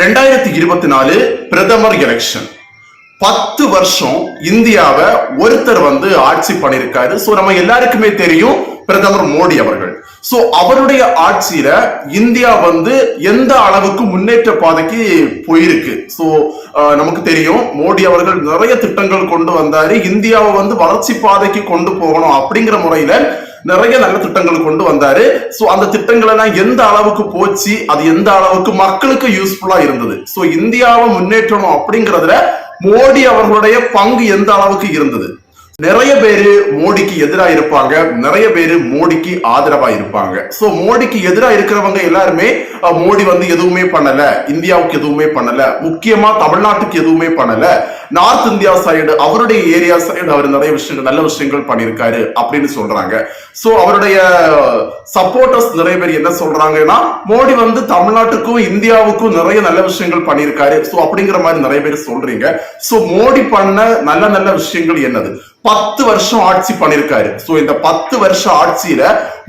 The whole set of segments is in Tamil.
ரெண்டாயிரத்தி இருபத்தி நாலு பிரதமர் எலெக்ஷன் பத்து வருஷம் இந்தியாவை ஒருத்தர் வந்து ஆட்சி பண்ணியிருக்காரு. ஸோ நம்ம எல்லாருக்குமே தெரியும் பிரதமர் மோடி அவர்கள். ஸோ அவருடைய ஆட்சியில இந்தியா வந்து எந்த அளவுக்கு முன்னேற்ற பாதைக்கு போயிருக்கு? ஸோ நமக்கு தெரியும் மோடி அவர்கள் நிறைய திட்டங்கள் கொண்டு வந்தாரு. இந்தியாவை வந்து வளர்ச்சி பாதைக்கு கொண்டு போகணும் அப்படிங்கிற முறையில நிறைய நல்ல திட்டங்கள் கொண்டு வந்தாரு. ஸோ அந்த திட்டங்கள் எல்லாம் எந்த அளவுக்கு போச்சு அது எந்த அளவுக்கு மக்களுக்கு யூஸ்ஃபுல்லா இருந்தது? ஸோ இந்தியாவை முன்னேற்றணும் அப்படிங்கறதுல மோடி அவர்களுடைய பங்கு எந்த அளவுக்கு இருந்தது? நிறைய பேரு மோடிக்கு எதிரா இருப்பாங்க. நிறைய பேரு மோடிக்கு ஆதரவா இருப்பாங்க. சோ மோடிக்கு எதிரா இருக்கிறவங்க எல்லாருமே மோடி வந்து எதுவுமே பண்ணல. இந்தியாவுக்கு எதுவுமே பண்ணல. முக்கியமா தமிழ்நாட்டுக்கு எதுவுமே பண்ணல. நார்த் இந்தியா சைடு அவருடைய ஏரியா சைடு அவர் நிறைய விஷயங்கள் நல்ல விஷயங்கள் பண்ணியிருக்காரு அப்படின்னு சொல்றாங்க. சோ அவருடைய சப்போர்ட்டர்ஸ் நிறைய பேர் என்ன சொல்றாங்கன்னா மோடி வந்து தமிழ்நாட்டுக்கும் இந்தியாவுக்கும் நிறைய நல்ல விஷயங்கள் பண்ணியிருக்காரு. சோ அப்படிங்கிற மாதிரி நிறைய பேர் சொல்றீங்க. சோ மோடி பண்ண நல்ல நல்ல விஷயங்கள் என்னது? பத்து வருஷம் ஆட்சி பண்ணிருக்காரு. சோ இந்த பத்து வருஷம் ஆட்சியில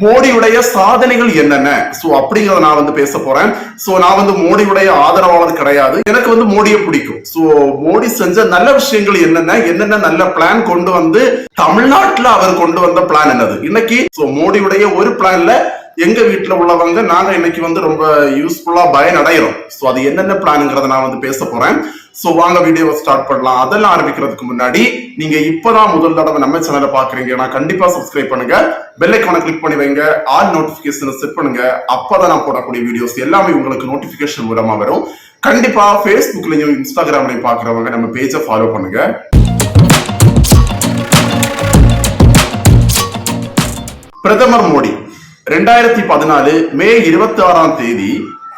மோடியுடைய சாதனைகள் என்னென்ன? சோ அப்படிங்கறத நான் வந்து பேச போறேன். சோ நான் வந்து மோடியுடைய ஆதரவாளர் கிடையாது. எனக்கு வந்து மோடியை பிடிக்கும். சோ மோடி செஞ்ச நல்ல விஷயங்கள் என்னென்ன? என்னென்ன நல்ல பிளான் கொண்டு வந்து தமிழ்நாட்டுல அவர் கொண்டு வந்த பிளான் என்னது? இன்னைக்கு சோ மோடியுடைய ஒரு பிளான்ல எங்க வீட்டுல உள்ளவங்க நாங்க இன்னைக்கு வந்து ரொம்ப யூஸ்ஃபுல்லா பயனடைகிறோம். ஸோ அது என்னென்ன பிளானுங்கிறத நான் வந்து பேச போறேன். ஸோ வாங்க வீடியோவை ஸ்டார்ட் பண்ணலாம். அதெல்லாம் ஆரம்பிக்கிறதுக்கு முன்னாடி நீங்க இப்பதான் முதல் தடவை நம்ம சேனலை பாக்குறீங்கன்னா கண்டிப்பா சப்ஸ்கிரைப் பண்ணுங்க. பெல் ஐக்கான கிளிக் பண்ணி வைங்க. ஆல் நோட்டிபிகேஷன் செட் பண்ணுங்க. அப்பதான் நான் போடக்கூடிய வீடியோஸ் எல்லாமே உங்களுக்கு நோட்டிபிகேஷன் மூலமா வரும். கண்டிப்பா ஃபேஸ்புக்லயும் இன்ஸ்டாகிராம்லயும் பாக்குறவங்க நம்ம பேஜை ஃபாலோ பண்ணுங்க. பிரதமர் மோடி ரெண்டாயிரத்தி பதினாலு மே இருபத்தி ஆறாம் தேதி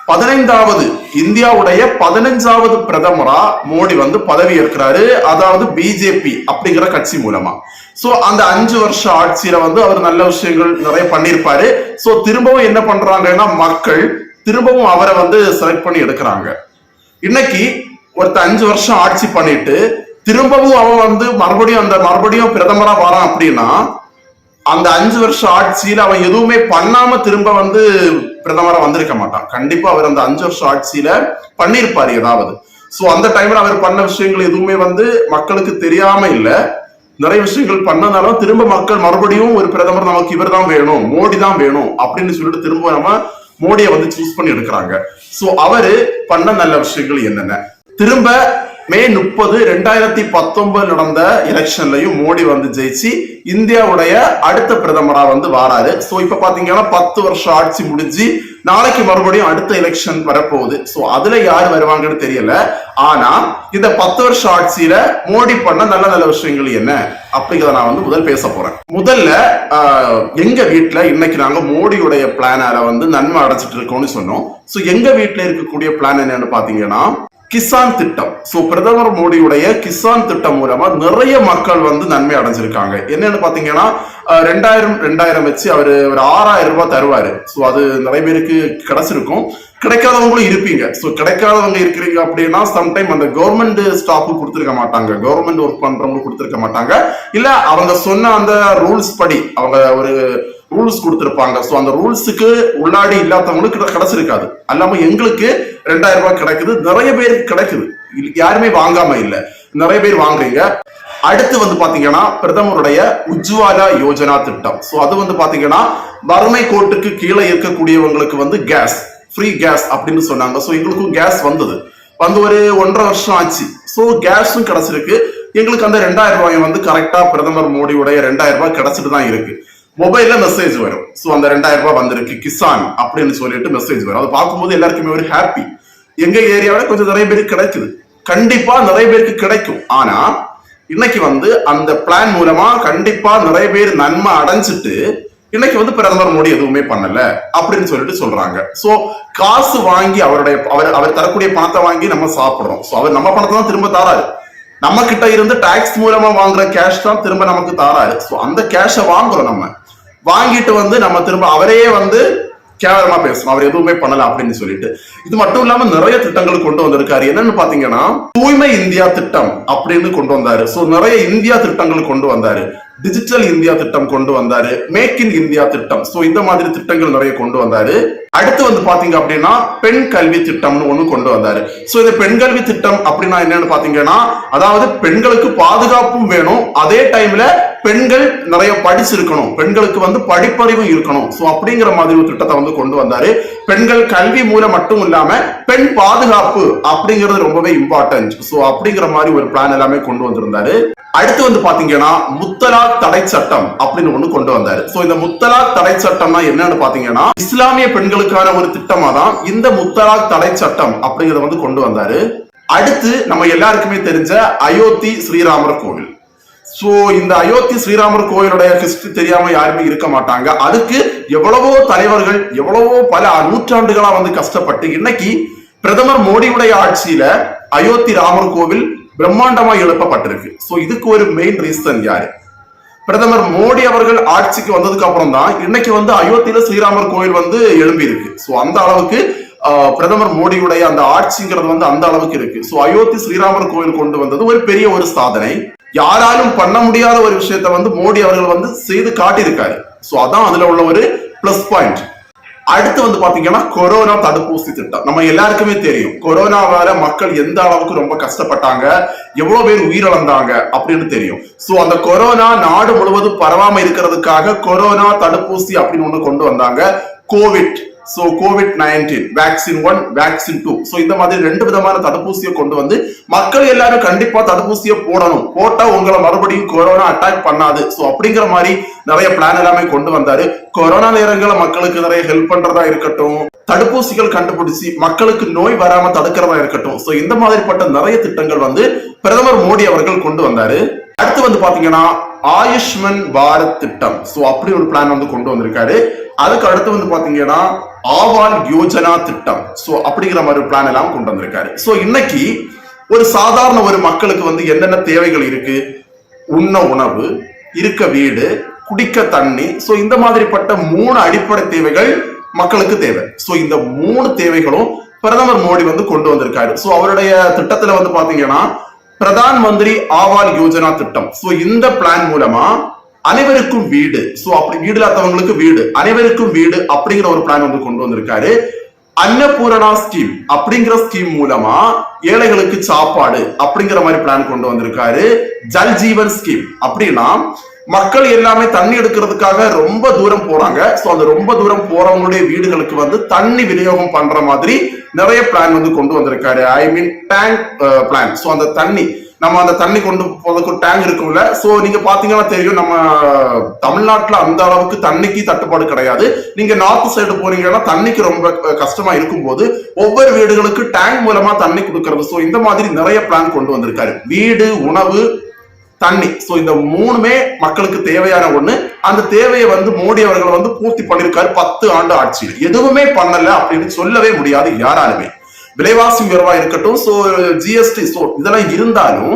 பதினைந்தாவது இந்தியாவுடைய பதினஞ்சாவது பிரதமரா மோடி வந்து பதவி ஏற்கிறாரு. அதாவது பிஜேபி அப்படிங்கிற கட்சி மூலமா. சோ அந்த அஞ்சு வருஷம் ஆட்சியில வந்து அவர் நல்ல விஷயங்கள் நிறைய பண்ணியிருப்பாரு. சோ திரும்பவும் என்ன பண்றாங்கன்னா மக்கள் திரும்பவும் அவரை வந்து செலக்ட் பண்ணி எடுக்கிறாங்க. இன்னைக்கு ஒருத்த அஞ்சு வருஷம் ஆட்சி பண்ணிட்டு திரும்பவும் அவன் வந்து மறுபடியும் அந்த மறுபடியும் பிரதமரா வரான் அப்படின்னா அந்த அஞ்சு வருஷம் ஆட்சியில அவன் எதுவுமே பண்ணாம திரும்ப வந்து பிரதமரா வந்திருக்க மாட்டான். கண்டிப்பா அவர் அந்த அஞ்சு வருஷம் ஆட்சியில பண்ணியிருப்பாரு ஏதாவது. சோ அந்த டைம்ல அவர் பண்ண விஷயங்கள் எதுவுமே வந்து மக்களுக்கு தெரியாம இல்ல. நிறைய விஷயங்கள் பண்ணனாலும் திரும்ப மக்கள் மறுபடியும் ஒரு பிரதமர் நமக்கு இவர் தான் வேணும் மோடி தான் வேணும் அப்படின்னு சொல்லிட்டு திரும்ப நம்ம மோடியை வந்து சூஸ் பண்ணி எடுக்கிறாங்க. சோ அவரு பண்ண நல்ல விஷயங்கள் என்னென்ன? திரும்ப மே முப்பது ரெண்டாயிரத்தி பத்தொன்பது நடந்த எலெக்ஷன்லயும் மோடி வந்து ஜெயிச்சு இந்தியாவுடைய அடுத்த பிரதமரா வந்து வாராரு. சோ இப்ப பாத்தீங்கன்னா பத்து வருஷம் ஆட்சி முடிஞ்சு நாளைக்கு மறுபடியும் அடுத்த எலெக்ஷன் வரப்போகுது. சோ அதுல யார் வருவாங்கன்னு தெரியல. ஆனா இந்த பத்து வருஷம் ஆட்சியில மோடி பண்ண நல்ல நல்ல விஷயங்கள் என்ன? அப்படிங்கிறத நான் வந்து முதல் பேச போறேன். முதல்ல எங்க வீட்டுல இன்னைக்கு நாங்க மோடியுடைய பிளானால வந்து நன்மை அடைச்சிட்டு இருக்கோம்னு சொன்னோம். சோ எங்க வீட்டுல இருக்கக்கூடிய பிளான் என்னன்னு பாத்தீங்கன்னா கிசான் திட்டம். ஸோ பிரதமர் மோடியுடைய கிசான் திட்டம் மூலமா நிறைய மக்கள் வந்து நன்மை அடைஞ்சிருக்காங்க. என்னன்னு பாத்தீங்கன்னா ரெண்டாயிரம் ரெண்டாயிரம் வச்சு அவர் ஒரு ஆறாயிரம் ரூபாய் தருவாரு. ஸோ அது நிறைய பேருக்கு கிடைச்சிருக்கும். கிடைக்காதவங்களும் இருப்பீங்க. ஸோ கிடைக்காதவங்க இருக்கிறீங்க அப்படின்னா சம்டைம் அந்த கவர்மெண்ட் ஸ்டாஃபு கொடுத்துருக்க மாட்டாங்க. கவர்மெண்ட் ஒர்க் பண்றவங்க கொடுத்துருக்க மாட்டாங்க. இல்ல அவங்க சொன்ன அந்த ரூல்ஸ் படி அவங்க ஒரு ரூல்ஸ் கொடுத்துருப்பாங்க. ஸோ அந்த ரூல்ஸுக்கு உள்ளாடி இல்லாதவங்களுக்கு கிடைச்சிருக்காது அல்லாம எங்களுக்கு ரெண்டாயிரம் ரூபாய் கிடைக்குது. நிறைய பேருக்கு கிடைக்குது. யாருமே வாங்காம இல்லை. நிறைய பேர் வாங்குறீங்க. அடுத்து வந்து பாத்தீங்கன்னா பிரதமருடைய உஜ்வாலா யோஜனா திட்டம். ஸோ அது வந்து பாத்தீங்கன்னா வறுமை கோட்டுக்கு கீழே இருக்கக்கூடியவங்களுக்கு வந்து கேஸ் ஃப்ரீ கேஸ் அப்படின்னு சொன்னாங்க. ஸோ எங்களுக்கும் கேஸ் வந்தது. வந்து ஒரு ஒன்றரை வருஷம் ஆச்சு. ஸோ கேஸும் கிடைச்சிருக்கு. எங்களுக்கு அந்த ரெண்டாயிரம் ரூபாய் வந்து கரெக்டா பிரதமர் மோடியுடைய ரெண்டாயிரம் ரூபாய் கிடைச்சிட்டு தான் இருக்கு. மொபைல்ல மெசேஜ் வரும். சோ அந்த ரெண்டாயிரம் ரூபாய் வந்திருக்கு கிசான் அப்படின்னு சொல்லிட்டு மெசேஜ் வரும். அதை பார்க்கும்போது எல்லாருக்குமே ஒரு ஹாப்பி எங்க ஏரியாவில கொஞ்சம் நிறைய பேருக்கு கிடைக்குது. கண்டிப்பா நிறைய பேருக்கு கிடைக்கும். ஆனா இன்னைக்கு வந்து அந்த பிளான் மூலமா கண்டிப்பா நிறைய பேர் நன்மை அடைஞ்சிட்டு இன்னைக்கு வந்து பிரதமர் மோடி எதுவுமே பண்ணல அப்படின்னு சொல்லிட்டு சொல்றாங்க. சோ காசு வாங்கி அவருடைய அவர் அவர் தரக்கூடிய பணத்தை வாங்கி நம்ம சாப்பிடுறோம். சோ அவர் நம்ம பணத்தை தான் திரும்ப தாராரு. நம்ம கிட்ட இருந்து டாக்ஸ் மூலமா வாங்குற கேஷ் தான் திரும்ப நமக்கு தாராரு. சோ அந்த கேஷை வாங்குறோம் நம்ம. வாங்கிட்டு வந்து நம்ம திரும்ப அவரையே வந்து கேவலமா பேசணும். அவர் எதுவுமே பண்ணல அப்படின்னு சொல்லிட்டு. இது மட்டும் இல்லாம நிறைய திட்டங்கள் கொண்டு வந்திருக்காரு. என்னன்னு பாத்தீங்கன்னா தூய்மை இந்தியா திட்டம் அப்படின்னு கொண்டு வந்தாரு. சோ நிறைய இந்தியா திட்டங்கள் கொண்டு வந்தாரு. டிஜிட்டல் இந்தியா திட்டம் கொண்டு வந்தாரு. மேக் இன் இந்தியா திட்டம். சோ இந்த மாதிரி திட்டங்கள் நிறைய கொண்டு வந்தாரு. அடுத்து வந்து பாத்தீங்க அப்படின்னா பெண் கல்வி திட்டம்னு ஒண்ணு கொண்டு வந்தாரு. சோ இந்த பெண் கல்வி திட்டம் அப்படின்னா என்னன்னு பாத்தீங்கன்னா அதாவது பெண்களுக்கு பாதுகாப்பும் வேணும். அதே டைம்ல பெண்கள் நிறைய படிச்சிருக்கணும். பெண்களுக்கு வந்து படிப்பறிவு இருக்கணும். ஸோ அப்படிங்கிற மாதிரி ஒரு திட்டத்தை வந்து கொண்டு வந்தாரு. பெண்கள் கல்வி மூலம் மட்டும் இல்லாம பெண் பாதுகாப்பு அப்படிங்கிறது ரொம்பவே இம்பார்ட்டன்ட் ஸோ அப்படிங்கிற மாதிரி ஒரு பிளான் எல்லாமே கொண்டு வந்திருந்தாரு. அடுத்து வந்து பாத்தீங்கன்னா முத்தலாக் தடை சட்டம் அப்படின்னு ஒண்ணு கொண்டு வந்தாரு. சோ இந்த முத்தலாக் தடை சட்டம்னா என்னன்னு பாத்தீங்கன்னா இஸ்லாமிய பெண்களுக்கான ஒரு திட்டமா தான் இந்த முத்தலாக் தடை சட்டம் அப்படிங்கறத வந்து கொண்டு வந்தாரு. அடுத்து நம்ம எல்லாருக்குமே தெரிஞ்ச அயோத்தி ஸ்ரீராமர் கோவில். சோ இந்த அயோத்தி ஸ்ரீராமர் கோயிலுடைய ஹிஸ்டரி தெரியாம யாருமே இருக்க மாட்டாங்க. அதுக்கு எவ்வளவோ தலைவர்கள் எவ்வளவோ பல நூற்றாண்டுகளா வந்து கஷ்டப்பட்டு இன்னைக்கு பிரதமர் மோடியுடைய ஆட்சியில அயோத்தி ராமர் கோவில் பிரம்மாண்டமா எழுப்பப்பட்டிருக்கு. ஸோ இதுக்கு ஒரு மெயின் ரீசன் யாரு? பிரதமர் மோடி அவர்கள் ஆட்சிக்கு வந்ததுக்கு அப்புறம் தான் இன்னைக்கு வந்து அயோத்தியில ஸ்ரீராமர் கோயில் வந்து எழும்பி இருக்கு ஸோ அந்த அளவுக்கு பிரதமர் மோடியுடைய அந்த ஆட்சிங்கிறது வந்து அந்த அளவுக்கு இருக்கு. ஸோ அயோத்தி ஸ்ரீராமர் கோயில் கொண்டு வந்தது ஒரு பெரிய ஒரு சாதனை. யாராலும் பண்ண முடியாத ஒரு விஷயத்த வந்து மோடி அவர்கள் வந்து செய்து காட்டியிருக்காரு. ஸோ அதான் அதுல உள்ள ஒரு பிளஸ் பாயிண்ட் அடுத்து வந்து பாத்தீங்கன்னா கொரோனா தடுப்பூசி திட்டம். நம்ம எல்லாருக்குமே தெரியும். கொரோனாவால மக்கள் எந்த அளவுக்கு ரொம்ப கஷ்டப்பட்டாங்க எவ்வளவு பேர் உயிரிழந்தாங்க அப்படின்னு தெரியும். சோ அந்த கொரோனா நாடு முழுவதும் பரவாம இருக்கிறதுக்காக கொரோனா தடுப்பூசி அப்படின்னு ஒண்ணு கொண்டு வந்தாங்க. Covid so covid nineteen vaccine one vaccine two so இந்த மாதிரி ரெண்டு விதமான தடுப்பூசியை கொண்டு வந்து மக்கள் எல்லாரும் கண்டிப்பா தடுப்பூசியை போடணும். போட்டா உங்களை மறுபடியும் கொரோனா அட்டாக் பண்ணாது. ஸோ அப்படிங்கிற மாதிரி நிறைய பிளான் எல்லாமே கொண்டு வந்தாரு. கொரோனா நேரங்களில் மக்களுக்கு நிறைய ஹெல்ப் பண்றதா இருக்கட்டும். தடுப்பூசிகள் கண்டுபிடிச்சு மக்களுக்கு நோய் வராம தடுக்கிறதா இருக்கட்டும். ஸோ இந்த மாதிரிப்பட்ட நிறைய திட்டங்கள் வந்து பிரதமர் மோடி அவர்கள் கொண்டு வந்தாரு. அடுத்து வந்து பாத்தீங்கன்னா ஆயுஷ்மன் பாரத் திட்டம். ஸோ அப்படி ஒரு பிளான் வந்து கொண்டு வந்திருக்காரு. அதுக்கு அடுத்து வந்து பாத்தீங்கன்னா ஆவால் யோஜனா திட்டம். சோ அப்படிங்கிற மாதிரி பிளான் எல்லாம் கொண்டு வந்திருக்காரு. சோ இன்னைக்கு ஒரு சாதாரண ஒரு மக்களுக்கு வந்து என்னென்ன தேவைகள் இருக்கு? உண்ண உணவு இருக்க வீடு குடிக்க தண்ணி. சோ இந்த மாதிரிப்பட்ட மூணு அடிப்படை தேவைகள் மக்களுக்கு தேவை. சோ இந்த மூணு தேவைகளும் பிரதமர் மோடி வந்து கொண்டு வந்திருக்காரு. சோ அவருடைய திட்டத்துல வந்து பாத்தீங்கன்னா பிரதான் மந்திரி ஆவால் யோஜனா திட்டம். சோ இந்த பிளான் மூலமா அனைவருக்கும் வீடு. சோ அப்படி வீடு இல்லாதவங்களுக்கு வீடு. அனைவருக்கும் வீடு அப்படிங்கிற ஒரு பிளான் வந்து கொண்டு வந்திருக்காரு. அன்னபூரணா ஸ்கீம் அப்படிங்கிற ஸ்கீம் மூலமா ஏழைகளுக்கு சாப்பாடு அப்படிங்கிற மாதிரி பிளான் கொண்டு வந்திருக்காரு. ஜல் ஜீவன் ஸ்கீம் அப்படின்னா மக்கள் எல்லாமே தண்ணி எடுக்கிறதுக்காக ரொம்ப தூரம் போறாங்க. ஸோ அந்த ரொம்ப தூரம் போறவங்களுடைய வீடுகளுக்கு வந்து தண்ணி விநியோகம் பண்ற மாதிரி நிறைய பிளான் வந்து கொண்டு வந்திருக்காரு. I mean tank plan so அந்த தண்ணி நம்ம அந்த தண்ணி கொண்டு போறதுக்கு ஒரு டேங்க் இருக்கும்ல. சோ நீங்க பாத்தீங்கன்னா தெரியும் நம்ம தமிழ்நாட்டுல அந்த அளவுக்கு தண்ணிக்கு தட்டுப்பாடு கிடையாது. நீங்க நார்த் சைடு போனீங்கன்னா தண்ணிக்கு ரொம்ப கஷ்டமா இருக்கும் இருக்கும்போது ஒவ்வொரு வீடுகளுக்கு டேங்க் மூலமா தண்ணி கொடுக்கறது. சோ இந்த மாதிரி நிறைய பிளான் கொண்டு வந்திருக்காரு. வீடு உணவு தண்ணி. சோ இந்த மூணுமே மக்களுக்கு தேவையான ஒண்ணு. அந்த தேவையை வந்து மோடி அவர்கள் வந்து பூர்த்தி பண்ணிருக்காரு பத்து ஆண்டு ஆட்சியில். எதுவுமே பண்ணல அப்படின்னு சொல்லவே முடியாது யாராலுமே. விலைவாசி உயர்வா இருக்கட்டும் சோ ஜிஎஸ்டி சோ இதெல்லாம் இருந்தாலும்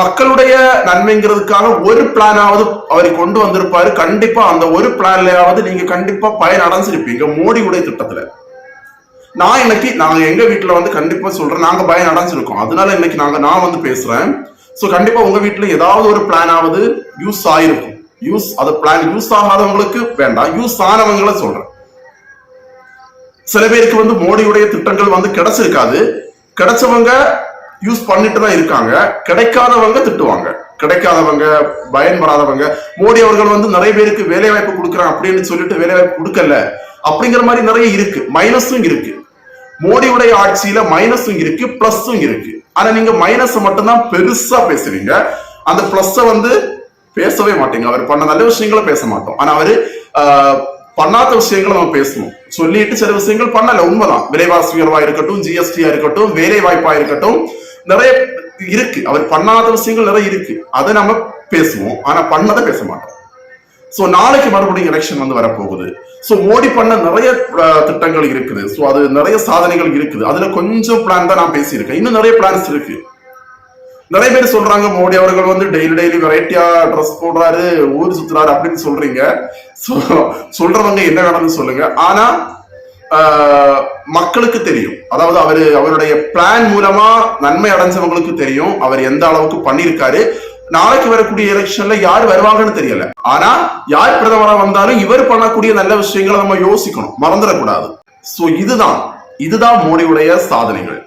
மக்களுடைய நன்மைங்கிறதுக்கான ஒரு பிளானாவது அவர் கொண்டு வந்திருப்பாரு. கண்டிப்பா அந்த ஒரு பிளான்லயாவது நீங்க கண்டிப்பா பயன் அடைஞ்சிருப்பீங்க மோடியுடைய திட்டத்துல. நான் இன்னைக்கு நாங்க எங்க வீட்டுல வந்து கண்டிப்பா சொல்றேன் நாங்க பயன் அடைஞ்சிருக்கோம். அதனால இன்னைக்கு நாங்க நான் வந்து பேசுறேன். சோ கண்டிப்பா உங்க வீட்டுல ஏதாவது ஒரு பிளானாவது யூஸ் ஆயிருக்கும். யூஸ் அது பிளான் யூஸ் ஆகாதவங்களுக்கு வேண்டாம் யூஸ் ஆனவங்களை சொல்றேன். சில பேருக்கு வந்து மோடியுடைய திட்டங்கள் வந்து கிடைச்சிருக்காது. கிடைச்சவங்க யூஸ் பண்ணிட்டு தான் இருக்காங்க. கிடைக்காதவங்க திட்டுவாங்க. கிடைக்காதவங்க பயன்படாதவங்க. மோடி அவர்கள் வந்து நிறைய பேருக்கு வேலை வாய்ப்பு கொடுக்குறாங்க அப்படின்னு சொல்லிட்டு வேலை வாய்ப்பு கொடுக்கல. அப்படிங்கிற மாதிரி நிறைய இருக்கு. மைனஸும் இருக்கு. மோடியுடைய ஆட்சியில மைனஸும் இருக்கு பிளஸும் இருக்கு. ஆனா நீங்க மைனஸ் மட்டும்தான் பெருசா பேசுவீங்க. அந்த பிளஸ் வந்து பேசவே மாட்டீங்க. அவர் பண்ண நல்ல விஷயங்களை பேச மாட்டோம். ஆனா அவரு பண்ணாத விஷயங்களை நம்ம பேசணும். சொல்லிட்டு சில விஷயங்கள் பண்ணல உண்மைதான். விலைவாசி உயர்வா இருக்கட்டும் ஜிஎஸ்டியா இருக்கட்டும் வேலை வாய்ப்பா இருக்கட்டும் நிறைய இருக்கு. அவர் பண்ணாத விஷயங்கள் நிறைய இருக்கு. அதை நம்ம பேசுவோம். ஆனா பண்ணதை பேச மாட்டோம். ஸோ நாளைக்கு மறுபடியும் எலெக்ஷன் வந்து வரப்போகுது. ஸோ மோடி பண்ண நிறைய திட்டங்கள் இருக்குது. ஸோ அது நிறைய சாதனைகள் இருக்குது. அதுல கொஞ்சம் பிளான் தான் நான் பேசியிருக்கேன். இன்னும் நிறைய பிளான்ஸ் இருக்கு. நிறைய பேர் சொல்றாங்க மோடி அவர்கள் வந்து டெய்லி டெய்லி வெரைட்டியா ட்ரெஸ் போடுறாரு ஊர் சுத்துறாரு அப்படின்னு சொல்றீங்க. சொல்றவங்க என்ன வேணும்னு சொல்லுங்க. ஆனா மக்களுக்கு தெரியும். அதாவது அவரு அவருடைய பிளான் மூலமா நன்மை அடைஞ்சவங்களுக்கு தெரியும். அவர் எந்த அளவுக்கு பண்ணியிருக்காரு. நாளைக்கு வரக்கூடிய எலெக்ஷன்ல யார் வருவாங்கன்னு தெரியல. ஆனா யார் பிரதமரா வந்தாலும் இவர் பண்ணக்கூடிய நல்ல விஷயங்களை நம்ம யோசிக்கணும். மறந்துடக்கூடாது. சோ இதுதான். இதுதான் மோடியுடைய சாதனைகள்.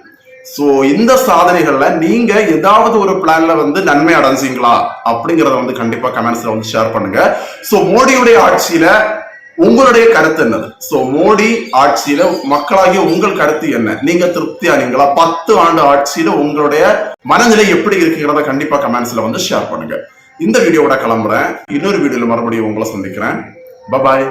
சோ இந்த சாதனைகள்ல நீங்க ஏதாவது ஒரு பிளான்ல வந்து நன்மை அடைஞ்சீங்களா? அப்படிங்கறத வந்து கண்டிப்பா கமெண்ட்ஸ்ல வந்து ஷேர் பண்ணுங்க. சோ மோடியுடைய ஆட்சியில உங்களுடைய கருத்து என்னது? சோ மோடி ஆட்சியில மக்களாகிய உங்கள் கருத்து என்ன? நீங்க திருப்தியானீங்களா பத்து ஆண்டு ஆட்சியில உங்களுடைய மனநிலை எப்படி இருக்குங்கிறத கண்டிப்பா கமெண்ட்ஸ்ல வந்து ஷேர் பண்ணுங்க. இந்த வீடியோவோட கிளம்புறேன். இன்னொரு வீடியோல மறுபடியும் உங்களை சந்திக்கிறேன். பபாய்